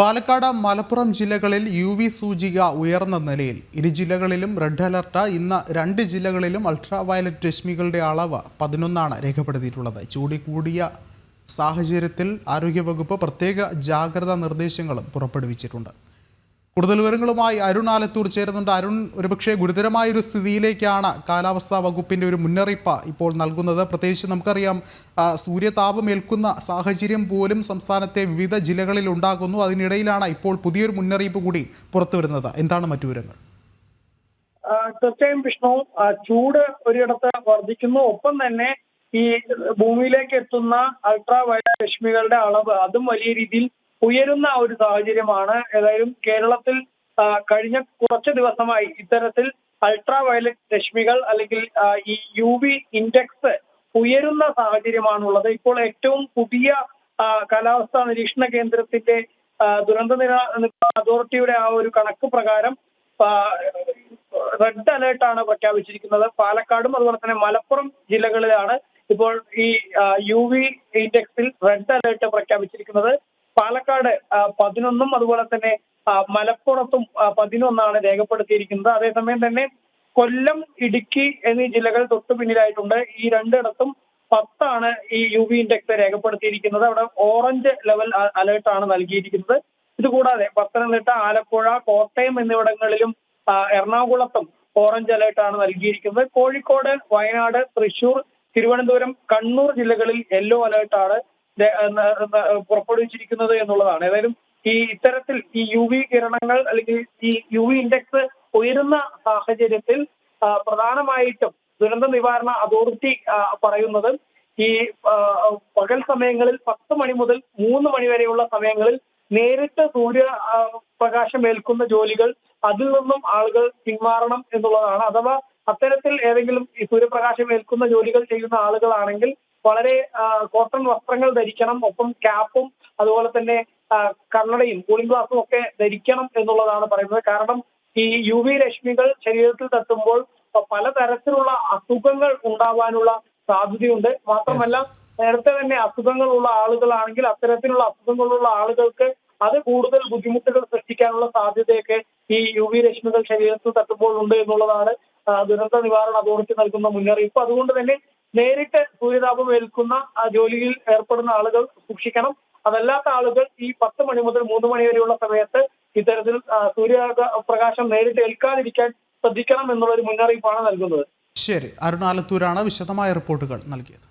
പാലക്കാട് മലപ്പുറം ജില്ലകളിൽ U V സൂചിക ഉയർന്ന നിലയിൽ. ഇരു ജില്ലകളിലും റെഡ് അലർട്ട്. ഇന്ന് രണ്ട് ജില്ലകളിലും അൾട്രാ വയലറ്റ് രശ്മികളുടെ അളവ് പതിനൊന്നാണ് രേഖപ്പെടുത്തിയിട്ടുള്ളത്. ചൂടി കൂടിയ സാഹചര്യത്തിൽ ആരോഗ്യവകുപ്പ് പ്രത്യേക ജാഗ്രതാ നിർദ്ദേശങ്ങളും പുറപ്പെടുവിച്ചിട്ടുണ്ട്. കൂടുതൽ വിവരങ്ങളുമായി അരുൺ ആലത്തൂർ ചേരുന്നുണ്ട്. അരുൺ ഒരുപക്ഷെ ഗുരുതരമായ ഒരു സ്ഥിതിയിലേക്കാണ് കാലാവസ്ഥാ വകുപ്പിന്റെ ഒരു മുന്നറിയിപ്പ് ഇപ്പോൾ നൽകുന്നത്. പ്രത്യേകിച്ച് നമുക്കറിയാം സൂര്യതാപം ഏൽക്കുന്ന സാഹചര്യം പോലും സംസ്ഥാനത്തെ വിവിധ ജില്ലകളിൽ ഉണ്ടാകുന്നു. അതിനിടയിലാണ് ഇപ്പോൾ പുതിയൊരു മുന്നറിയിപ്പ് കൂടി പുറത്തു വരുന്നത് എന്താണ് മറ്റു വിവരങ്ങൾ? തീർച്ചയായും വിഷ്ണു. ചൂട് ഒരിടത്ത് വർദ്ധിക്കുന്നു. ഒപ്പം തന്നെ ഈ ഭൂമിയിലേക്ക് എത്തുന്ന അൾട്രാ വയലറ്റ് രശ്മികളുടെ അളവ് അതും വലിയ രീതിയിൽ ഉയരുന്ന ഒരു സാഹചര്യമാണ്. ഏതായാലും കേരളത്തിൽ കഴിഞ്ഞ കുറച്ച് ദിവസമായി ഇത്തരത്തിൽ അൾട്രാ വയലറ്റ് രശ്മികൾ അല്ലെങ്കിൽ ഈ യു വി ഇൻഡെക്സ് ഉയരുന്ന സാഹചര്യമാണുള്ളത്. ഇപ്പോൾ ഏറ്റവും പുതിയ കാലാവസ്ഥാ നിരീക്ഷണ കേന്ദ്രത്തിന്റെ ദുരന്ത അതോറിറ്റിയുടെ ആ ഒരു കണക്ക് പ്രകാരം റെഡ് അലേർട്ടാണ് പ്രഖ്യാപിച്ചിരിക്കുന്നത്. പാലക്കാടും അതുപോലെ തന്നെ മലപ്പുറം ജില്ലകളിലാണ് ഇപ്പോൾ ഈ യു വി ഇൻഡെക്സിൽ റെഡ് അലേർട്ട് പ്രഖ്യാപിച്ചിരിക്കുന്നത്. പാലക്കാട് പതിനൊന്നും അതുപോലെ തന്നെ മലപ്പുറത്തും പതിനൊന്നാണ് രേഖപ്പെടുത്തിയിരിക്കുന്നത്. അതേസമയം തന്നെ കൊല്ലം ഇടുക്കി എന്നീ ജില്ലകൾ തൊട്ടു പിന്നിലായിട്ടുണ്ട്. ഈ രണ്ടിടത്തും പത്താണ് ഈ യു വി ഇൻഡെക്സ് രേഖപ്പെടുത്തിയിരിക്കുന്നത്. അവിടെ ഓറഞ്ച് ലെവൽ അലേർട്ടാണ് നൽകിയിരിക്കുന്നത്. ഇതുകൂടാതെ പത്തനംതിട്ട ആലപ്പുഴ കോട്ടയം എന്നിവിടങ്ങളിലും എറണാകുളത്തും ഓറഞ്ച് അലേർട്ടാണ് നൽകിയിരിക്കുന്നത്. കോഴിക്കോട് വയനാട് തൃശൂർ തിരുവനന്തപുരം കണ്ണൂർ ജില്ലകളിൽ യെല്ലോ അലേർട്ടാണ് പുറപ്പെടുവിച്ചിരിക്കുന്നത് എന്നുള്ളതാണ്. ഏതായാലും ഈ ഇത്തരത്തിൽ ഈ യു വി കിരണങ്ങൾ അല്ലെങ്കിൽ ഈ യു വി ഇൻഡെക്സ് ഉയരുന്ന സാഹചര്യത്തിൽ പ്രധാനമായിട്ടും ദുരന്ത നിവാരണ അതോറിറ്റി പറയുന്നത് ഈ പകൽ സമയങ്ങളിൽ പത്ത് മണി മുതൽ മൂന്ന് മണി വരെയുള്ള സമയങ്ങളിൽ നേരിട്ട് സൂര്യ പ്രകാശം ഏൽക്കുന്ന ജോലികൾ അതിൽ നിന്നും ആളുകൾ പിന്മാറണം എന്നുള്ളതാണ്. അഥവാ അത്തരത്തിൽ ഏതെങ്കിലും ഈ സൂര്യപ്രകാശം ഏൽക്കുന്ന ജോലികൾ ചെയ്യുന്ന ആളുകളാണെങ്കിൽ വളരെ കോട്ടൺ വസ്ത്രങ്ങൾ ധരിക്കണം ഒപ്പം ക്യാപ്പും അതുപോലെ തന്നെ കണ്ണടയും കൂളിംഗ് ഗ്ലാസും ഒക്കെ ധരിക്കണം എന്നുള്ളതാണ് പറയുന്നത്. കാരണം ഈ യു വി രശ്മികൾ ശരീരത്തിൽ തട്ടുമ്പോൾ പലതരത്തിലുള്ള അസുഖങ്ങൾ ഉണ്ടാവാനുള്ള സാധ്യതയുണ്ട്. മാത്രമല്ല നേരത്തെ തന്നെ അസുഖങ്ങളുള്ള ആളുകളാണെങ്കിൽ അത്തരത്തിലുള്ള അസുഖങ്ങളുള്ള ആളുകൾക്ക് അത് കൂടുതൽ ബുദ്ധിമുട്ടുകൾ സൃഷ്ടിക്കാനുള്ള സാധ്യതയൊക്കെ ഈ യു വി രശ്മികൾ ശരീരത്തിൽ തട്ടുമ്പോൾ ഉണ്ട് എന്നുള്ളതാണ് ദുരന്ത നിവാരണ അതോറിറ്റി നൽകുന്ന മുന്നറിയിപ്പ്. അതുകൊണ്ട് തന്നെ നേരിട്ട് സൂര്യതാപം ഏൽക്കുന്ന ജോലിയിൽ ഏർപ്പെടുന്ന ആളുകൾ സൂക്ഷിക്കണം. അതല്ലാത്ത ആളുകൾ ഈ പത്ത് മണി മുതൽ മൂന്ന് മണി വരെയുള്ള സമയത്ത് ഇത്തരത്തിൽ സൂര്യ പ്രകാശം നേരിട്ട് ഏൽക്കാതിരിക്കാൻ ശ്രദ്ധിക്കണം എന്നുള്ള ഒരു മുന്നറിയിപ്പാണ് നൽകുന്നത്. ശരി. അരുണാലത്തൂരാണ് വിശദമായ റിപ്പോർട്ടുകൾ നൽകിയത്.